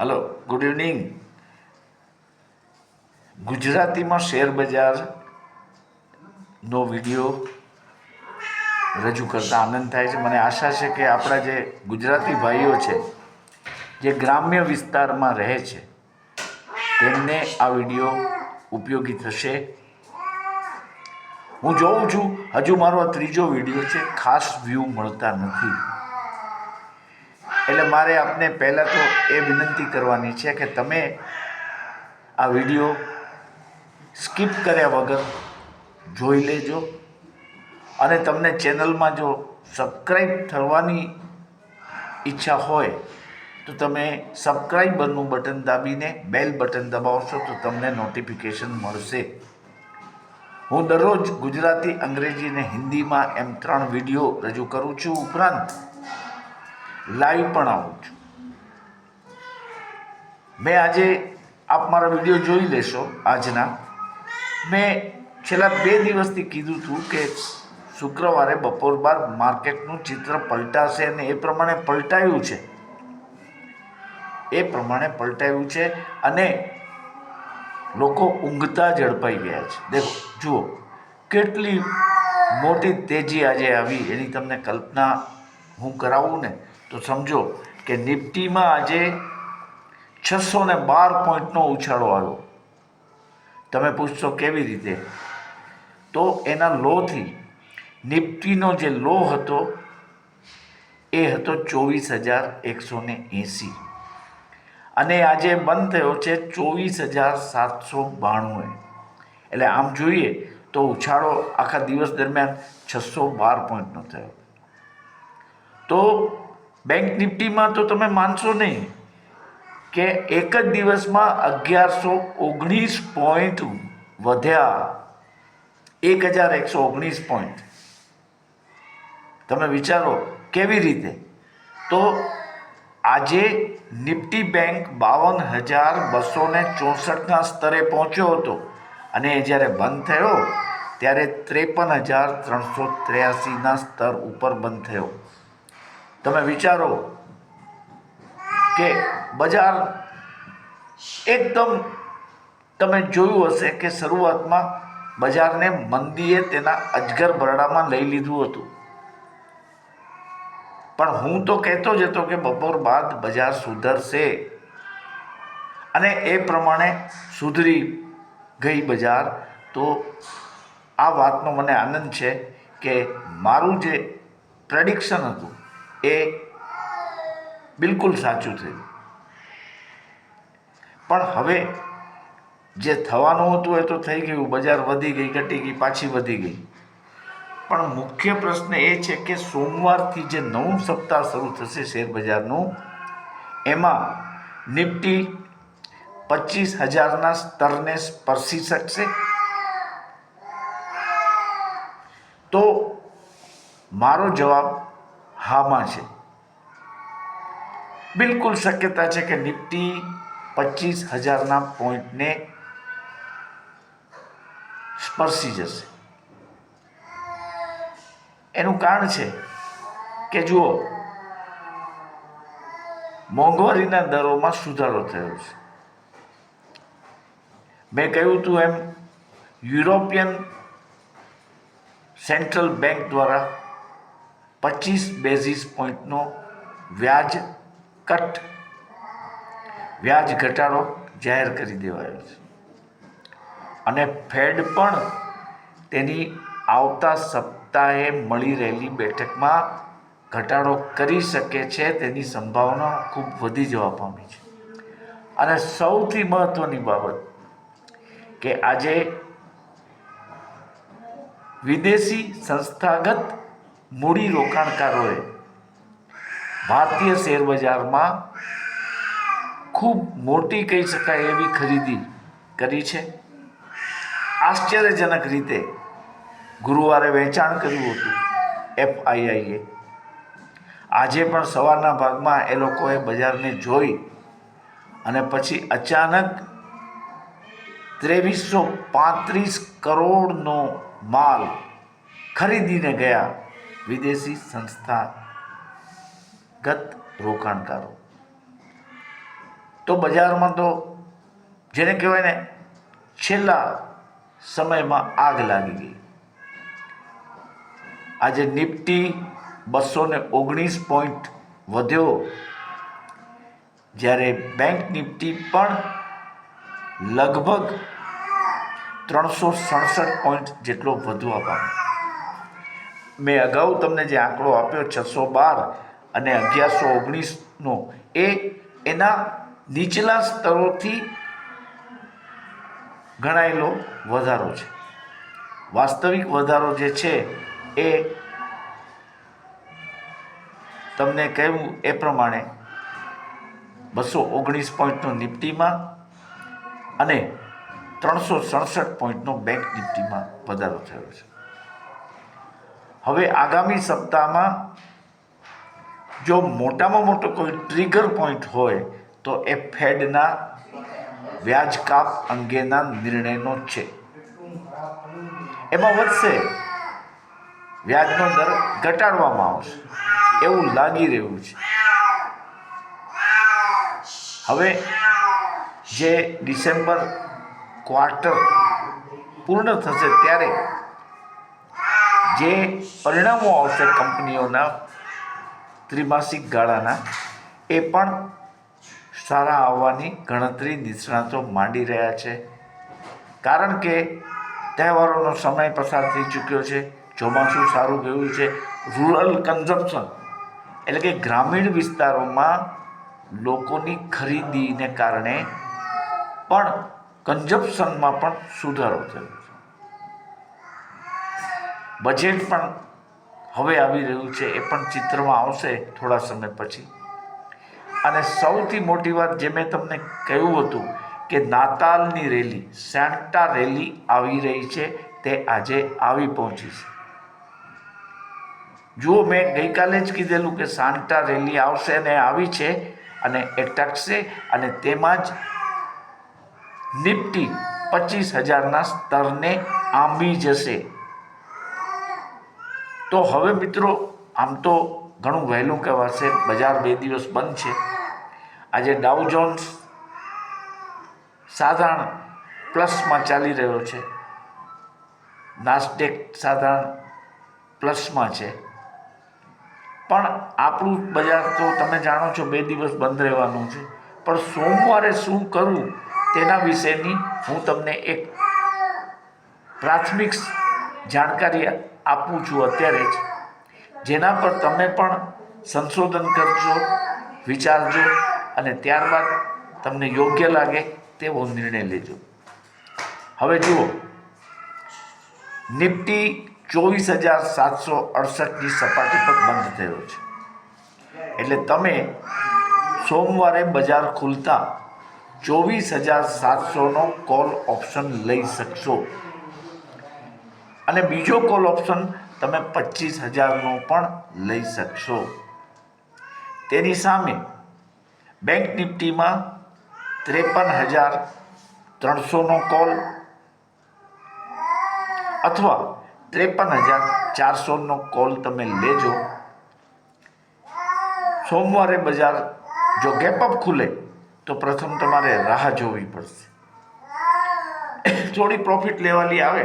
Hello good evening ગુજરાતીમાં share બજારનો video રજૂ કરતા આનંદ થાય છે. મને આશા છે કે આપણા જે ગુજરાતી ભાઈઓ છે, જે ગ્રામ્ય વિસ્તારમાં રહે છે, તેમને આ વીડિયો ઉપયોગી થશે. હું જોઉં છું, હજુ મારો આ ત્રીજો વીડિયો છે, ખાસ વ્યૂ મળતા નથી. એટલે મારે આપને પહેલાં તો એ વિનંતી કરવાની છે કે તમે આ વીડિયો સ્કીપ કર્યા વગર જોઈ લેજો અને તમને ચેનલમાં જો સબસ્ક્રાઈબ થવાની ઈચ્છા હોય તો તમે સબસ્ક્રાઈબરનું બટન દાબીને બેલ બટન દબાવશો તો તમને નોટિફિકેશન મળશે. હું દરરોજ ગુજરાતી અંગ્રેજી અને હિન્દીમાં એમ ત્રણ વીડિયો રજૂ કરું છું ઉપરાંત લાઈવ પણ આવું છું. મેં આજે આપ મારા વીડિયો જોઈ લેશો આજના. મેં છેલ્લા બે દિવસથી કીધું હતું કે શુક્રવારે બપોર બાદ માર્કેટનું ચિત્ર પલટાશે અને એ પ્રમાણે પલટાયું છે. એ પ્રમાણે પલટાયું છે અને લોકો ઊંઘતા ઝડપાઈ ગયા છે. દેખો, જુઓ, કેટલી મોટી તેજી આજે આવી એની તમને કલ્પના હું કરાવું ને તો સમજો કે નિફ્ટીમાં આજે છસો ને બાર પોઈન્ટનો ઉછાળો આવ્યો. તમે પૂછશો કેવી રીતે? તો એના લોથી નિફ્ટીનો જે લો હતો, એ હતો ચોવીસ હજાર એકસો ને એંસી. અને આજે બંધ થયો છે ચોવીસ હજાર સાતસો બાણુંએ. એટલે આમ જોઈએ તો ઉછાળો આખા દિવસ દરમિયાન છસો બાર પોઈન્ટનો થયો. તો બેંક નિફ્ટીમાં તો તમે માનશો નહીં કે એક જ દિવસમાં અગિયારસો ઓગણીસ પોઈન્ટ વધ્યા. એક હજાર એકસો ઓગણીસ પોઈન્ટ તમે વિચારો કેવી રીતે? તો આજે નિફ્ટી બેંક બાવન હજાર બસો ને ચોસઠના સ્તરે પહોંચ્યો હતો અને એ જ્યારે બંધ થયો, ત્યારે ત્રેપન હજાર ત્રણસો ત્ર્યાસીના સ્તર ઉપર બંધ થયો. તમે વિચારો કે બજાર એકદમ તમે જોયું હશે કે શરૂઆતમાં બજારને મંદીએ તેના અજગર બરડામાં લઈ લીધું હતું. પણ હું તો કહેતો જ હતો કે બપોર બાદ બજાર સુધરશે. અને એ પ્રમાણે સુધરી ગઈ બજાર. તો આ વાતનો મને આનંદ છે કે મારું જે પ્રેડિક્શન હતું એ બિલકુલ સાચું થયું. પણ હવે જે થવાનું હતું એ તો થઈ ગયું, બજાર વધી ગઈ, ઘટી ગઈ, પાછી વધી ગઈ. પણ મુખ્ય પ્રશ્ન એ છે કે સોમવારથી જે નવું સપ્તાહ શરૂ થશે શેરબજારનું એમાં નિફ્ટી પચીસ હજારના સ્તરને સ્પર્શી શકશે? તો મારો જવાબ હામાં છે બિલકુલ શક્યતા છે કે નિફ્ટી પચીસ હજારના પોઈન્ટને સ્પર્શી જશે. એનું કારણ છે કે જુઓ, મોંઘવારીના દરોમાં સુધારો થયો છે. મેં કહ્યું હતું એમ, યુરોપિયન સેન્ટ્રલ બેંક દ્વારા પચીસ બેઝિસ પોઈન્ટનો વ્યાજ કટ. વ્યાજ ઘટાડો જાહેર કરી દેવાયો છે. અને ફેડ પણ તેની આવતા સપ્તાહે મળી રહેલી બેઠકમાં ઘટાડો કરી શકે છે તેની સંભાવના ખૂબ વધી જવા પામી છે. અને સૌથી મહત્ત્વની બાબત કે આજે વિદેશી સંસ્થાગત મૂડી રોકાણકારોએ ભારતીય શેર બજારમાં ખૂબ મોટી કહી શકાય એવી ખરીદી કરી છે. આશ્ચર્યજનક રીતે ગુરુવારે વેચાણ કર્યું હતું એફઆઈઆઈએ. આજે પણ સવારના ભાગમાં એ લોકોએ બજારને જોઈ અને પછી અચાનક ત્રેવીસો પાંત્રીસ કરોડનો માલ ખરીદીને ગયા. વિદેશી સંસ્થાગત રોકાણકારો. તો બજારમાં તો જેને કહેવાય ને છેલ્લા સમયમાં આગ લાગી ગઈ. આજે નિફ્ટી બસો ને ઓગણીસ પોઈન્ટ વધ્યો. જ્યારે બેંક નિફ્ટી પણ લગભગ ત્રણસો સડસઠ પોઈન્ટ જેટલો વધવા પામ્યો. મેં અગાઉ તમને જે આંકડો આપ્યો છસો બાર અને અગિયારસો ઓગણીસનો, એ એના નીચલા સ્તરોથી ગણાયેલો વધારો છે. વાસ્તવિક વધારો જે છે એ તમને કહ્યું એ પ્રમાણે બસો ઓગણીસ પોઈન્ટનો નિફ્ટીમાં અને ત્રણસો સડસઠ પોઈન્ટનો બેંક નિફ્ટીમાં વધારો થયો છે. હવે આગામી સપ્તાહમાં જો મોટામાં મોટો કોઈ ટ્રિગર પોઈન્ટ હોય, તો એ ફેડના વ્યાજ કાપ અંગેના નિર્ણયનો છે. એમાં વધશે. વ્યાજનો દર ઘટાડવામાં આવશે. એવું લાગી રહ્યું છે. હવે જે ડિસેમ્બર ક્વાર્ટર પૂર્ણ થશે ત્યારે જે પરિણામો આવશે કંપનીઓના ત્રિમાસિક ગાળાના, એ પણ સારા આવવાની ગણતરી નિષ્ણાતો માંડી રહ્યા છે. કારણ કે તહેવારોનો સમય પસાર થઈ ચૂક્યો છે, ચોમાસું સારું ગયું છે. રૂરલ કન્ઝમ્પશન એટલે કે ગ્રામીણ વિસ્તારોમાં લોકોની ખરીદીને કારણે પણ કન્ઝમ્પશનમાં પણ સુધારો થયો. બજેટ પણ હવે આવી રહ્યું છે, એ પણ ચિત્રમાં આવશે થોડા સમય પછી. અને સૌથી મોટી વાત જે મેં તમને કહ્યું હતું કે નાતાલની રેલી, સેન્ટા રેલી આવી રહી છે, તે આજે આવી પહોંચી છે. જુઓ, મેં ગઈકાલે જ કીધેલું કે સાન્ટા રેલી આવશે અને આવી છે અને એ ટકશે અને તેમાં જ નિફ્ટી પચીસ હજારના સ્તરને આંબી જશે. તો હવે મિત્રો, આમ તો ઘણું વહેલું કહેવાશે, બજાર બે દિવસ બંધ છે. આજે ડાઉ જોન્સ સાધારણ પ્લસમાં ચાલી રહ્યો છે. નાસ્ટેક સાધારણ પ્લસમાં છે. પણ આપણું બજાર તો તમે જાણો છો બે દિવસ બંધ રહેવાનું છે. પણ સોમવારે શું કરવું તેના વિશેની હું તમને એક પ્રાથમિક જાણકારી આપું છું અત્યારે જ. જેના પર તમે પણ સંશોધન કરજો, વિચારજો અને ત્યારબાદ તમને યોગ્ય લાગે તેવો નિર્ણય લેજો. હવે જુઓ. નિફ્ટી ચોવીસ હજાર સાતસો અડસઠની સપાટી પર બંધ થયો છે. એટલે તમે સોમવારે બજાર ખુલતા ચોવીસ હજાર સાતસોનો કોલ ઓપ્શન લઈ શકશો. અને બીજો કોલ ઓપ્શન તમે પચીસ હજારનો પણ લઈ શકશો. તેની સામે બેંક નિફ્ટીમાં ત્રેપન હજાર ત્રણસોનો કોલ અથવા ત્રેપન હજાર ચારસોનો કોલ તમે લેજો. સોમવારે બજાર જો ગેપઅપ ખુલે, તો પ્રથમ તમારે રાહ જોવી પડશે. થોડી પ્રોફિટ લેવાની આવે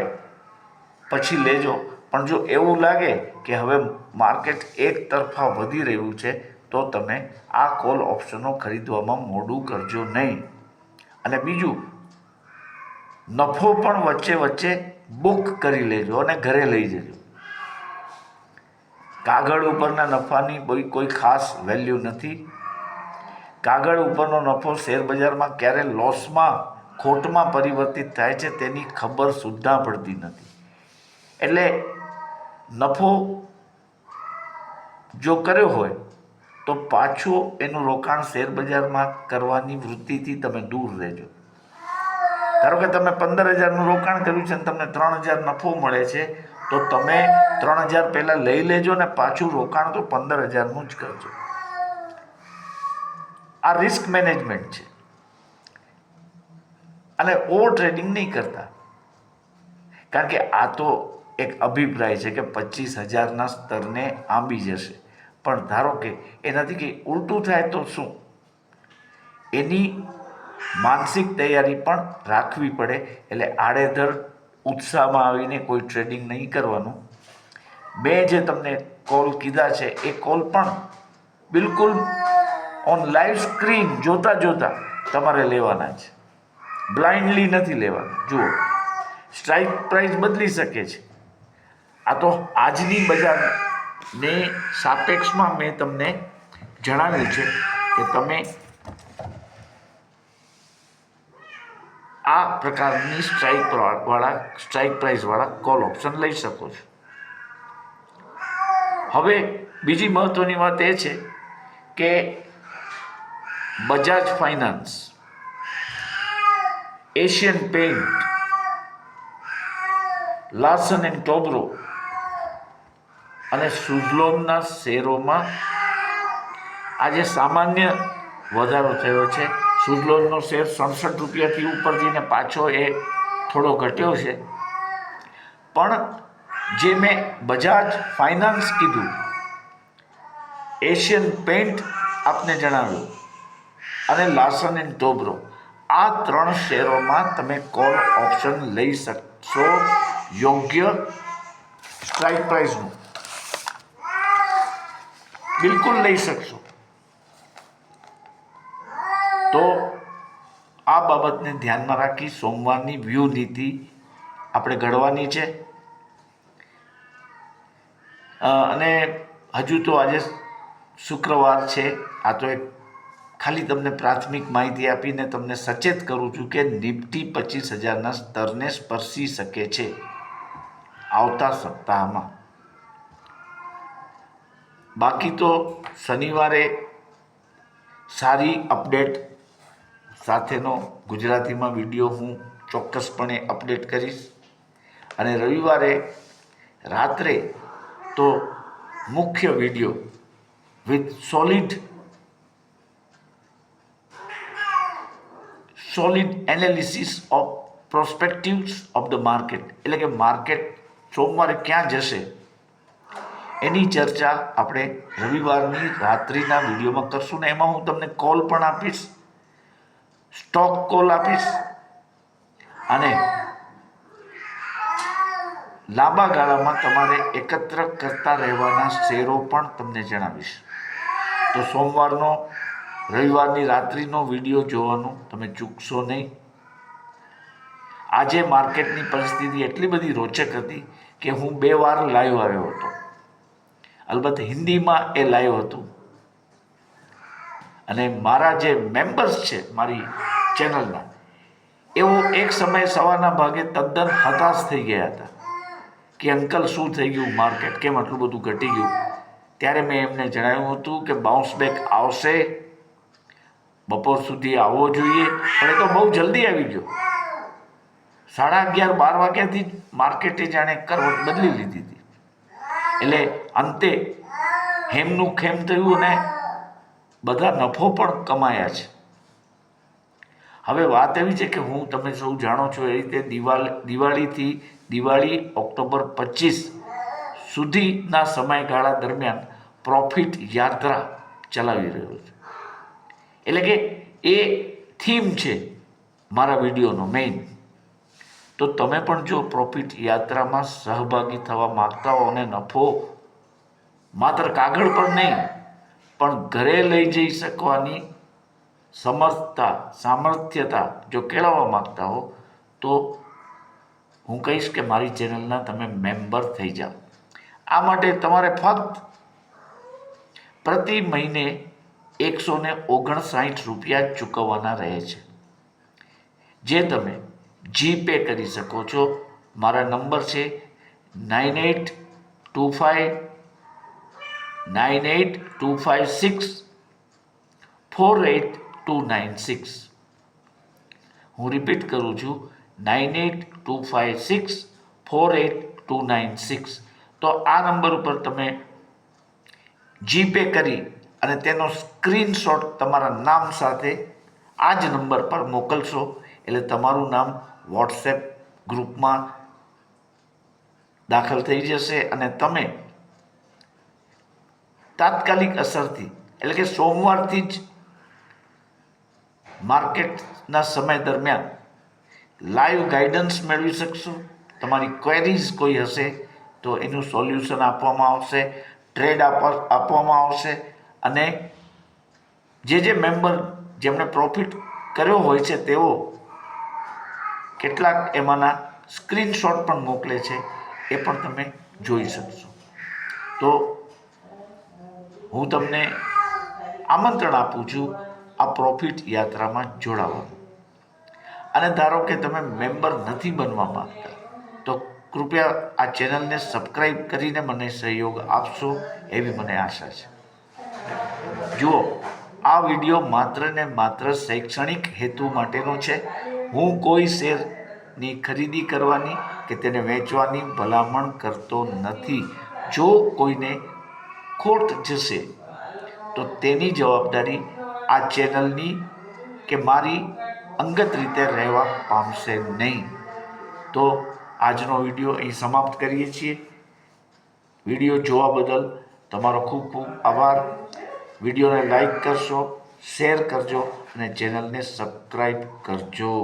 પછી લેજો. પણ જો એવું લાગે કે હવે માર્કેટ એક તરફા વધી રહ્યું છે, તો તમે આ કોલ ઓપ્શનો ખરીદવામાં મોડું કરજો નહીં. અને બીજું, નફો પણ વચ્ચે વચ્ચે બુક કરી લેજો અને ઘરે લઈ જજો. કાગળ ઉપરના નફાની કોઈ કોઈ ખાસ વેલ્યુ નથી. કાગળ ઉપરનો નફો શેરબજારમાં ક્યારે લોસમાં, ખોટમાં પરિવર્તિત થાય છે તેની ખબર સુદ્ધા પડતી નથી. એટલે નફો જો કર્યો હોય, તો પાછું એનું રોકાણ શેર બજારમાં કરવાની વૃત્તિથી તમે દૂર રહેજો. ધારો કે તમે પંદર હજારનું રોકાણ કર્યું છે અને તમને ત્રણ હજાર નફો મળે છે, તો તમે ત્રણ હજાર પહેલાં લઈ લેજો ને પાછું રોકાણ તો પંદર હજારનું જ કરજો. આ રિસ્ક મેનેજમેન્ટ છે. અને ઓવર ટ્રેડિંગ નહીં કરતા. કારણ કે આ તો એક અભિપ્રાય છે કે પચીસ હજારના સ્તરને આંબી જશે. પણ ધારો કે એનાથી કંઈ ઉલટું થાય તો શું? એની માનસિક તૈયારી પણ રાખવી પડે. એટલે આડેધડ ઉત્સાહમાં આવીને કોઈ ટ્રેડિંગ નહીં કરવાનું. મેં જે તમને કોલ કીધા છે, એ કોલ પણ બિલકુલ ઓન લાઈવ સ્ક્રીન જોતા જોતા તમારે લેવાના છે. બ્લાઇન્ડલી નથી લેવાના. જુઓ, સ્ટ્રાઇક પ્રાઇસ બદલી શકે છે. આ તો આજની બજારને સાપેક્ષમાં મેં તમને જણાવ્યું છે કે તમે આ પ્રકારની સ્ટ્રાઇક વાળા સ્ટ્રાઇક પ્રાઇસવાળા કોલ ઓપ્શન લઈ શકો છો. હવે બીજી મહત્વની વાત એ છે કે Bajaj finance, Asian paint, Larsen and Toubro અને સુઝલોમના શેરોમાં આજે સામાન્ય વધારો થયો છે. સુઝલોનનો શેર સડસઠ રૂપિયાથી ઉપર જઈને પાછો એ થોડો ઘટ્યો છે. પણ જે મેં બજાજ ફાઇનાન્સ કીધું, એશિયન પેન્ટ આપને જણાવ્યું, અને લાસન એન્ડ ટોબ્રો આ ત્રણ શેરોમાં તમે કોલ ઓપ્શન લઈ શકશો યોગ્ય સ્ટ્રાઇક પ્રાઇસનું. બિલકુલ લઈ શકશો. તો આ બાબતને ધ્યાનમાં રાખી સોમવારની વ્યૂહ નીતિ આપણે ઘડવાની છે. અને હજુ તો આજે શુક્રવાર છે. આ તો એક ખાલી તમને પ્રાથમિક માહિતી આપીને તમને સચેત કરું છું કે નિફ્ટી પચીસ હજારના સ્તરને સ્પર્શી શકે છે. આવતા સપ્તાહમાં. બાકી તો શનિવારે સારી અપડેટ સાથેનો ગુજરાતીમાં વીડિયો હું ચોક્કસપણે અપડેટ કરીશ. અને રવિવારે રાત્રે તો મુખ્ય video with solid solid analysis of prospectives of the market એટલે કે માર્કેટ સોમવારે ક્યાં જશે? એની ચર્ચા આપણે રવિવારની રાત્રિના વિડીયોમાં કરશું ને એમાં હું તમને કોલ પણ આપીશ. સ્ટોક કોલ આપીશ. અને લાંબા ગાળામાં તમારે એકત્ર કરતા રહેવાના શેરો પણ તમને જણાવીશ. તો સોમવારનો, રવિવારની રાત્રિનો વીડિયો જોવાનું તમે ચૂકશો નહીં. આજે માર્કેટની પરિસ્થિતિ એટલી બધી રોચક હતી કે હું બે વાર લાઈવ આવ્યો હતો. અલબત્ત હિન્દીમાં એ લાઈવ હતું. અને મારા જે મેમ્બર્સ છે, મારી ચેનલના એવો એક સમયે સવારના ભાગે તદ્દન હતાશ થઈ ગયા હતા કે અંકલ શું થઈ ગયું માર્કેટ કેમ આટલું બધું ઘટી ગયું? ત્યારે મેં એમને જણાવ્યું હતું કે બાઉન્સ બેક આવશે, બપોર સુધી આવવો જોઈએ, પણ એ તો બહુ જલ્દી આવી ગયો. સાડા અગિયાર બાર વાગ્યાથી માર્કેટે જાણે કરવટ બદલી લીધી હતી. એટલે અંતે હેમનું ખેમ થયું અને બધા નફો પણ કમાયા છે. હવે વાત એવી છે કે હું તમે સૌ જાણો છો એ રીતે દિવાળી દિવાળીથી દિવાળી ઓક્ટોબર પચીસ સુધીના સમયગાળા દરમિયાન પ્રોફિટ યાત્રા ચલાવી રહ્યો છું. એટલે કે એ થીમ છે મારા વિડીયોનો મેઇન તો તમે પણ જો પ્રોફિટ યાત્રામાં સહભાગી થવા માગતા હો અને નફો માત્ર કાગળ પર નહીં, પણ ઘરે લઈ જઈ શકવાની સમર્થતા, સામર્થ્યતા જો કેળવવા માગતા હો, તો હું કહીશ કે મારી ચેનલના તમે મેમ્બર થઈ જાઓ. આ માટે તમારે ફક્ત પ્રતિ મહિને એકસો ને ઓગણસાઠ રૂપિયા ચૂકવવાના રહે છે. જે તમે જીપે કરી શકો છો મારા નંબર છે nine eight two five nine eight two five six four eight two nine six હું રિપીટ કરું છું nine eight two five six four eight two nine six તો આ નંબર ઉપર તમે જીપે કરી અને તેનો સ્ક્રીનશોટ તમારા નામ સાથે આ જ નંબર પર મોકલશો એટલે તમારું નામ વોટ્સએપ ગ્રુપમાં દાખલ થઈ જશે અને તમે તાત્કાલિક અસરથી, એટલે કે સોમવારથી જ માર્કેટના સમય દરમિયાન લાઈવ ગાઈડન્સ મેળવી શકશો. તમારી ક્વેરીઝ કોઈ હશે તો એનું સોલ્યુશન આપવામાં આવશે, ટ્રેડ આપવામાં આવશે અને જે જે મેમ્બર જેમણે પ્રોફિટ કર્યો હોય છે તેઓ કેટલાક એમાંના સ્ક્રીનશોટ પણ મોકલે છે, એ પણ તમે જોઈ શકશો. તો હું તમને આમંત્રણ આપું છું આ પ્રોફિટ યાત્રામાં જોડાવાનું. અને ધારો કે તમે મેમ્બર નથી બનવા માગતા, તો કૃપયા આ ચેનલને સબસ્ક્રાઈબ કરીને મને સહયોગ આપશો એવી મને આશા છે. જુઓ, આ વીડિયો માત્ર ને માત્ર શૈક્ષણિક હેતુ માટેનો છે હું કોઈ શેરની ખરીદી કરવાની કે તેને વેચવાની ભલામણ કરતો નથી. જો કોઈને ખોટ જશે, તો તેની જવાબદારી આ ચેનલની કે મારી અંગત રીતે રહેવા પામશે નહીં. તો આજનો વીડિયો અહીં સમાપ્ત કરીએ છીએ. વીડિયો જોવા બદલ તમારો ખૂબ ખૂબ આભાર. વિડીયોને લાઈક કરશો, શેર કરજો. અને ચેનલને સબસ્ક્રાઈબ કરજો.